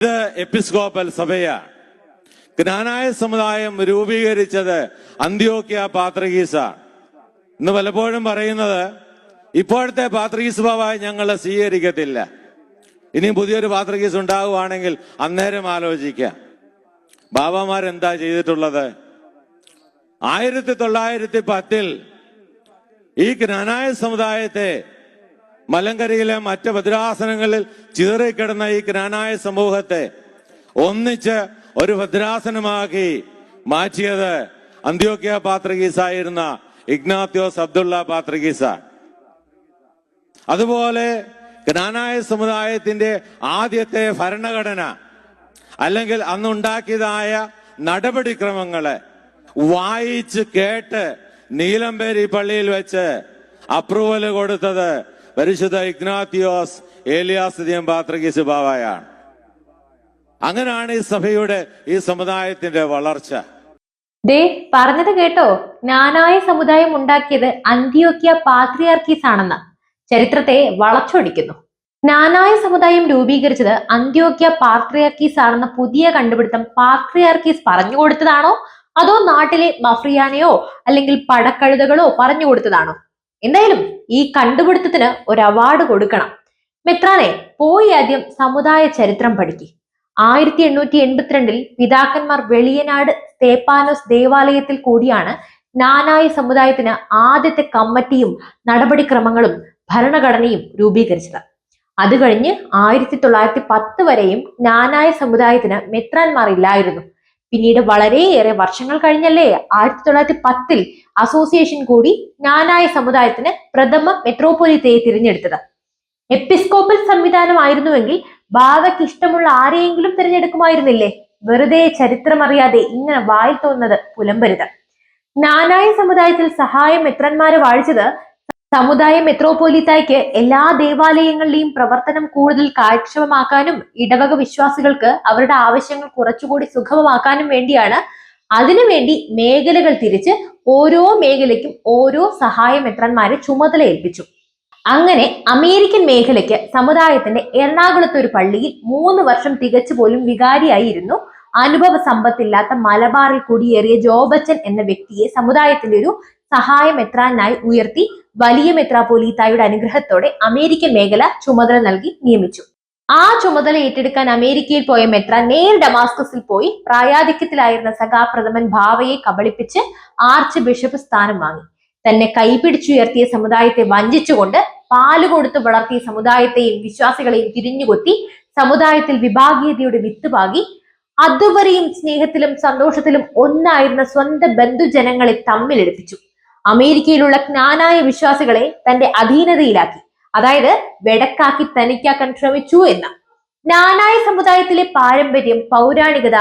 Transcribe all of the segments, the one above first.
ഇത് എപ്പിസ്കോപ്പൽ സഭയാണ് ജ്ഞാനായ സമുദായം രൂപീകരിച്ചത് അന്ത്യോക്യ പാത്രഗീസ ഇന്ന് പലപ്പോഴും പറയുന്നത് ഇപ്പോഴത്തെ പാത്രഗീസ് ബാബായി ഞങ്ങൾ സ്വീകരിക്കത്തില്ല. ഇനിയും പുതിയൊരു പാത്രഗീസ് ഉണ്ടാവുകയാണെങ്കിൽ അന്നേരം ആലോചിക്കാം. ബാബാമാരെന്താ ചെയ്തിട്ടുള്ളത്? ആയിരത്തി തൊള്ളായിരത്തി പത്തിൽ ഈ ജ്ഞാനായ സമുദായത്തെ മലങ്കരയിലെ മറ്റ് ഭദ്രാസനങ്ങളിൽ ചിതറിക്കിടന്ന ഈ ഗ്രാനായ സമൂഹത്തെ ഒന്നിച്ച് ഒരു ഭദ്രാസനമാക്കി മാറ്റിയത് അന്ത്യോക്യ പാത്രഗീസായിരുന്ന ഇഗ്നാത്യോസ് അബ്ദുള്ള പാത്രഗീസ അതുപോലെ ഗ്രാനായ സമുദായത്തിന്റെ ആദ്യത്തെ ഭരണഘടന അല്ലെങ്കിൽ അന്നുണ്ടാക്കിയതായ നടപടിക്രമങ്ങളെ വായിച്ച് കേട്ട് നീലമ്പേരി പള്ളിയിൽ വെച്ച് അപ്രൂവൽ കൊടുത്തത് പരിശുദ്ധ ഇഗ്നാത്തിയോസ് ഏലിയാസ് പാത്രകീസ് ബാവയാണ്. അങ്ങനെയാണ് ഈ സഭയുടെ ഈ സമുദായത്തിന്റെ വളർച്ച. ദേ പറഞ്ഞത് കേട്ടോ. നാനായ സമുദായം ഉണ്ടാക്കിയത് അന്ത്യോക്യ പാത്രിയാർക്കീസ് ആണെന്ന് ചരിത്രത്തെ വളച്ചൊടിക്കുന്നു. നാനായ സമുദായം രൂപീകരിച്ചത് അന്ത്യോക്യ പാത്രിയാർക്കീസ് ആണെന്ന പുതിയ കണ്ടുപിടുത്തം പാത്രിയാർക്കീസ് പറഞ്ഞു കൊടുത്തതാണോ? അതോ നാട്ടിലെ മഫ്രിയാനെയോ അല്ലെങ്കിൽ പടക്കഴുതകളോ പറഞ്ഞു കൊടുത്തതാണോ? എന്തായാലും ഈ കണ്ടുപിടുത്തത്തിന് ഒരു അവാർഡ് കൊടുക്കണം. മെത്രാനെ പോയി ആദ്യം സമുദായ ചരിത്രം പഠിക്ക്. ആയിരത്തി എണ്ണൂറ്റി എൺപത്തിരണ്ടിൽ പിതാക്കന്മാർ വെളിയനാട് സ്തേപ്പാനോസ് ദേവാലയത്തിൽ കൂടിയാണ് നാനായ സമുദായത്തിന് ആദ്യത്തെ കമ്മിറ്റിയും നടപടിക്രമങ്ങളും ഭരണഘടനയും രൂപീകരിച്ചത്. അത് കഴിഞ്ഞ് ആയിരത്തി തൊള്ളായിരത്തി പത്ത് വരെയും നാനായ സമുദായത്തിന് മെത്രാന്മാർ ഇല്ലായിരുന്നു. പിന്നീട് വളരെയേറെ വർഷങ്ങൾ കഴിഞ്ഞല്ലേ? ആയിരത്തി തൊള്ളായിരത്തി പത്തിൽ അസോസിയേഷൻ കൂടി ജ്ഞാനായ സമുദായത്തിന് പ്രഥമ മെട്രോപൊലിത്തയെ തിരഞ്ഞെടുത്തത്. എപ്പിസ്കോപ്പൽ സംവിധാനമായിരുന്നുവെങ്കിൽ ബാവയ്ക്ക് ഇഷ്ടമുള്ള ആരെയെങ്കിലും തിരഞ്ഞെടുക്കുമായിരുന്നില്ലേ? വെറുതെ ചരിത്രമറിയാതെ ഇങ്ങനെ വായിൽ തോന്നുന്നത് പുലമ്പരുത്. ജ്ഞാനായ സമുദായത്തിൽ സഹായം മെത്രന്മാരെ വാഴിച്ചത് സമുദായ മെത്രോപോലിത്തായ്ക്ക് എല്ലാ ദേവാലയങ്ങളിലെയും പ്രവർത്തനം കൂടുതൽ കാര്യക്ഷമമാക്കാനും ഇടവക വിശ്വാസികൾക്ക് അവരുടെ ആവശ്യങ്ങൾ കുറച്ചുകൂടി സുഗമമാക്കാനും വേണ്ടിയാണ്. അതിനുവേണ്ടി മേഖലകൾ തിരിച്ച് ഓരോ മേഖലയ്ക്കും ഓരോ സഹായ മെത്രന്മാരെ ചുമതല ഏൽപ്പിച്ചു. അങ്ങനെ അമേരിക്കൻ മേഖലയ്ക്ക് സമുദായത്തിന്റെ എറണാകുളത്തെ ഒരു പള്ളിയിൽ മൂന്ന് വർഷം തികച്ചു പോലും വികാരിയായിരുന്നു. അനുഭവ സമ്പത്തില്ലാത്ത മലബാറിൽ കുടിയേറിയ ജോബച്ചൻ എന്ന വ്യക്തിയെ സമുദായത്തിന്റെ ഒരു സഹായ മെത്രാനായി ഉയർത്തി. വലിയ മെത്രാപോലീത്തായുടെ അനുഗ്രഹത്തോടെ അമേരിക്കൻ മേഖല ചുമതല നൽകി നിയമിച്ചു. ആ ചുമതല ഏറ്റെടുക്കാൻ അമേരിക്കയിൽ പോയ മെത്ര നേർ ഡമാസ്കസിൽ പോയി പ്രായാധിക്യത്തിലായിരുന്ന സഖാപ്രഥമൻ ഭാവയെ കബളിപ്പിച്ച് ആർച്ച് ബിഷപ്പ് സ്ഥാനം വാങ്ങി. തന്നെ കൈപിടിച്ചുയർത്തിയ സമുദായത്തെ വഞ്ചിച്ചുകൊണ്ട് പാൽ കൊടുത്ത് വളർത്തിയ സമുദായത്തെയും വിശ്വാസികളെയും തിരിഞ്ഞുകൊത്തി സമുദായത്തിൽ വിഭാഗീയതയുടെ വിത്ത് പാകി. അതുവരെയും സ്നേഹത്തിലും സന്തോഷത്തിലും ഒന്നായിരുന്ന സ്വന്തം ബന്ധുജനങ്ങളെ തമ്മിലെടുപ്പിച്ചു അമേരിക്കയിലുള്ള ജ്ഞാനായ വിശ്വാസികളെ തന്റെ അധീനതയിലാക്കി. അതായത് വെടക്കാക്കി തനിക്കാക്കാൻ ശ്രമിച്ചു എന്ന്. ജ്ഞാനായ സമുദായത്തിലെ പാരമ്പര്യം പൗരാണികത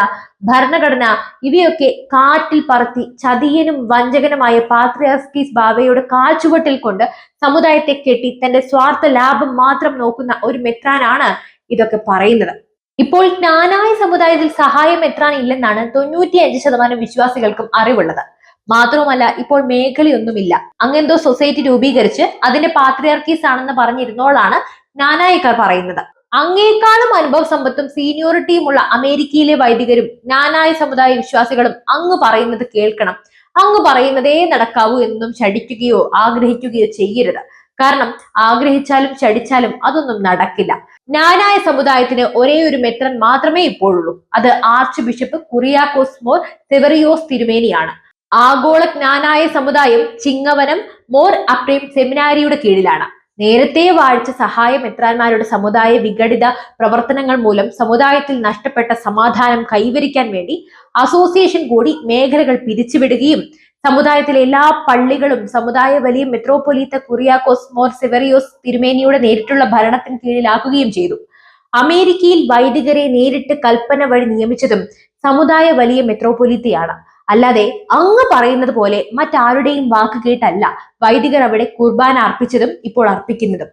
ഭരണഘടന ഇവയൊക്കെ കാറ്റിൽ പറത്തി ചതിയനും വഞ്ചകനുമായ പാത്രിയാസ്കീസ് ബാബയുടെ കാൽച്ചുവട്ടിൽ കൊണ്ട് സമുദായത്തെ കെട്ടി തന്റെ സ്വാർത്ഥ ലാഭം മാത്രം നോക്കുന്ന ഒരു മെത്രാനാണ് ഇതൊക്കെ പറയുന്നത്. ഇപ്പോൾ ജ്ഞാനായ സമുദായത്തിൽ സഹായം എത്രാൻ ഇല്ലെന്നാണ് തൊണ്ണൂറ്റി അഞ്ച് ശതമാനം വിശ്വാസികൾക്കും അറിവുള്ളത്. മാത്രവുമല്ല ഇപ്പോൾ മേഖലയൊന്നുമില്ല. അങ്ങെന്തോ സൊസൈറ്റി രൂപീകരിച്ച് അതിന്റെ പാത്രിയാർക്കീസ് ആണെന്ന് പറഞ്ഞിരുന്നോളാണ് നാനായക്കാർ പറയുന്നത്. അങ്ങേക്കാളും അനുഭവ സമ്പത്തും സീനിയോറിറ്റിയുമുള്ള അമേരിക്കയിലെ വൈദികരും നാനായ സമുദായ വിശ്വാസികളും അങ്ങ് പറയുന്നത് കേൾക്കണം. അങ്ങ് പറയുന്നതേ നടക്കാവൂ എന്നും ശടിക്കുകയോ ആഗ്രഹിക്കുകയോ ചെയ്യരുത്. കാരണം ആഗ്രഹിച്ചാലും ചടിച്ചാലും അതൊന്നും നടക്കില്ല. നാനായ സമുദായത്തിന് ഒരേ ഒരു മെത്രൻ മാത്രമേ ഇപ്പോഴുള്ളൂ. അത് ആർച്ച് ബിഷപ്പ് കുറിയാക്കോസ് മോർ സെവറിയോസ് തിരുമേനിയാണ്. ആഗോള ജ്ഞാനായ സമുദായം ചിങ്ങവനം മോർ അപ്രീം സെമിനാരിയുടെ കീഴിലാണ്. നേരത്തെ വാഴ്ച സഹായ മെത്രാന്മാരുടെ സമുദായ വിഘടിത പ്രവർത്തനങ്ങൾ മൂലം സമുദായത്തിൽ നഷ്ടപ്പെട്ട സമാധാനം കൈവരിക്കാൻ വേണ്ടി അസോസിയേഷൻ കൂടി മേഖലകൾ പിരിച്ചുവിടുകയും സമുദായത്തിലെ എല്ലാ പള്ളികളും സമുദായ വലിയ മെത്രോപൊലീത്ത കുറിയാക്കോസ് മോർ സെവറിയോസ് തിരുമേനിയുടെ നേരിട്ടുള്ള ഭരണത്തിന് കീഴിലാക്കുകയും ചെയ്തു. അമേരിക്കയിൽ വൈദികരെ നേരിട്ട് കൽപ്പന വഴി നിയമിച്ചതും സമുദായ വലിയ മെത്രോപൊലീത്തയാണ് അല്ലാതെ അങ്ങ് പറയുന്നത് പോലെ മറ്റാരുടെയും വാക്ക് കേട്ടല്ല വൈദികർ അവിടെ കുർബാന അർപ്പിച്ചതും ഇപ്പോൾ അർപ്പിക്കുന്നതും.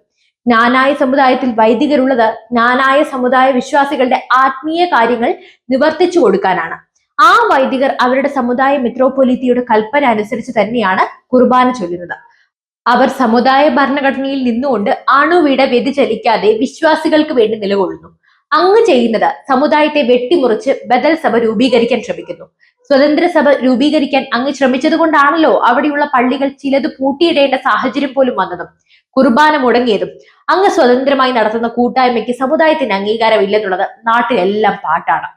ജ്ഞാനായ സമുദായത്തിൽ വൈദികരുള്ളത് ജ്ഞാനായ സമുദായ വിശ്വാസികളുടെ ആത്മീയ കാര്യങ്ങൾ നിവർത്തിച്ചു കൊടുക്കാനാണ്. ആ വൈദികർ അവരുടെ സമുദായ മെത്രോപൊലിത്തിയുടെ കൽപ്പന അനുസരിച്ച് തന്നെയാണ് കുർബാന ചൊല്ലുന്നത്. അവർ സമുദായ ഭരണഘടനയിൽ നിന്നുകൊണ്ട് അണുവിട വ്യതിചലിക്കാതെ വിശ്വാസികൾക്ക് വേണ്ടി നിലകൊള്ളുന്നു. അങ്ങ് ചെയ്യുന്നത് സമുദായത്തെ വെട്ടിമുറിച്ച് ബദൽ സഭ രൂപീകരിക്കാൻ ശ്രമിക്കുന്നു. സ്വതന്ത്ര സഭ രൂപീകരിക്കാൻ അങ്ങ് ശ്രമിച്ചത് കൊണ്ടാണല്ലോ അവിടെയുള്ള പള്ളികൾ ചിലത് പൂട്ടിയിടേണ്ട സാഹചര്യം പോലും വന്നതും കുർബാന മുടങ്ങിയതും. അങ്ങ് സ്വതന്ത്രമായി നടത്തുന്ന കൂട്ടായ്മയ്ക്ക് സമുദായത്തിന് അംഗീകാരമില്ലെന്നുള്ളത് നാട്ടിലെല്ലാം പാട്ടാണ്.